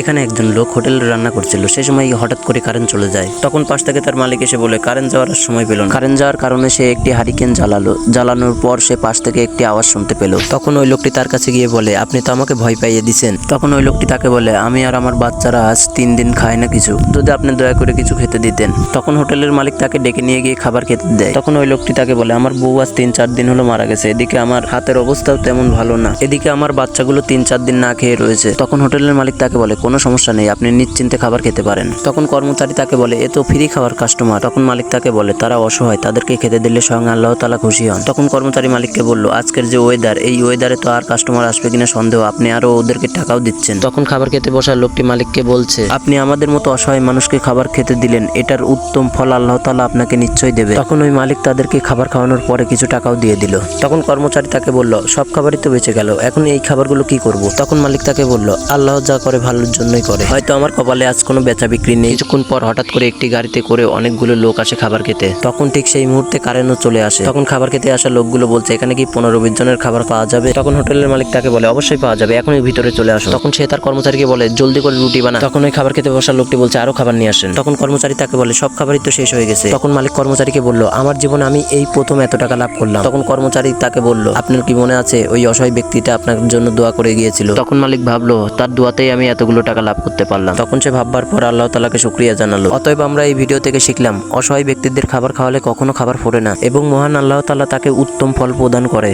এখানে একজন লোক হোটেলে রান্না করছিল। সে সময় হঠাৎ করে কারেন্ট চলে যায়। তখন পাশ থেকে তার মালিক এসে বলে, কারেন্ট যাওয়ার সময় পেল না। কারেন্ট যাওয়ার কারণে সে একটি হারিকেন জ্বালালো। জ্বালানোর পর সে পাশ থেকে একটি আওয়াজ শুনতে পেল। তখন ওই লোকটি তার কাছে গিয়ে বলে, আপনি তো আমাকে ভয় পাইয়ে দিচ্ছেন তখন ওই লোকটি তাকে বলে, আমি আর আমার বাচ্চারা আজ তিন দিন খায় না কিছু। যদি আপনি দয়া করে কিছু খেতে দিতেন। তখন হোটেলের মালিক তাকে ডেকে নিয়ে গিয়ে খাবার খেতে দেয়। তখন ওই লোকটি তাকে বলে, আমার বউ আজ তিন চার দিন হলো মারা গেছে। এদিকে আমার হাতের অবস্থাও তেমন ভালো না। এদিকে আমার বাচ্চাগুলো তিন চার দিন না খেয়ে রয়েছে। তখন হোটেলের মালিক তাকে বলে কোনো সমস্যা নেই, আপনি নিশ্চিন্তে খাবার খেতে পারেন। তখন কর্মচারী তাকে বলে, এ তো ফ্রি খাবার কাস্টমার। তখন মালিক তাকে বলে, তারা অসহায়, তাদেরকে খেতে দিলে স্বয়ং আল্লাহ তালা খুশি হন। তখন কর্মচারী মালিককে বলল, আজকের যে ওয়েদার এই ওয়েদারে তো আর কাস্টমার আসবে কিনা সন্দেহ, আপনি আরও ওদেরকে টাকাও দিচ্ছেন। তখন খাবার খেতে বসা লোকটি মালিককে বলছে, আপনি আমাদের মতো অসহায় মানুষকে খাবার খেতে দিলেন, এটার উত্তম ফল আল্লাহ তালা আপনাকে নিশ্চয়ই দেবে। তখন ওই মালিক তাদেরকে খাবার খাওয়ানোর পরে কিছু টাকাও দিয়ে দিল। তখন কর্মচারী তাকে বলল, সব খাবারই তো বেঁচে গেল, এখন এই খাবারগুলো কি করব? তখন মালিক তাকে বলল, আল্লাহ যা করে ভালোর জন্যই করে। হয়তো আমার কপালে আজ কোনো বেচা বিক্রি নেই। কিছুক্ষণ পর হঠাৎ করে একটি গাড়িতে করে অনেকগুলো লোক আসে খাবার খেতে। তখন ঠিক সেই মুহূর্তে কারেন্টও চলে আসে। তখন খাবার খেতে আসা লোকগুলো বলছে, এখানে কি পনেরো বিশ জনের খাবার পাওয়া যাবে? তখন হোটেলের মালিক তাকে বলে, অবশ্যই পাওয়া যাবে, এখনই ভিতরে চলে আসো। তখন সে তার কর্মচারীকে বলে, জলদি করে রুটি বানা। তখন ওই খাবার খেতে বসা লোকটি বলছে, আরও খাবার নিয়ে আসেন। তখন কর্মচারী তাকে বলে, সব খাবারই তো শেষ হয়ে গেছে। তখন মালিক কর্মচারীকে বলল, আমার জীবনে আমি এই প্রথম এত টাকা লাভ করলাম। তখন কর্মচারী তাকে বলল, আপনার কি মনে আছে, ওই অসহায় ব্যক্তিটা আপনার জন্য দোয়া করে গিয়েছিল? তখন মালিক ভাবলো, তার দোয়াতেই আমি এতগুলো টাকা লাভ করতে পারলাম। তখন সে ভাববার পর আল্লাহ তালাকে শুক্রিয়া জানালো। অতএব আমরা এই ভিডিও থেকে শিখলাম, অসহায় ব্যক্তিদের খাবার খাওয়ালে কখনো খাবার ফোরে না এবং মহান আল্লাহ তালা তাকে উত্তম ফল প্রদান করে।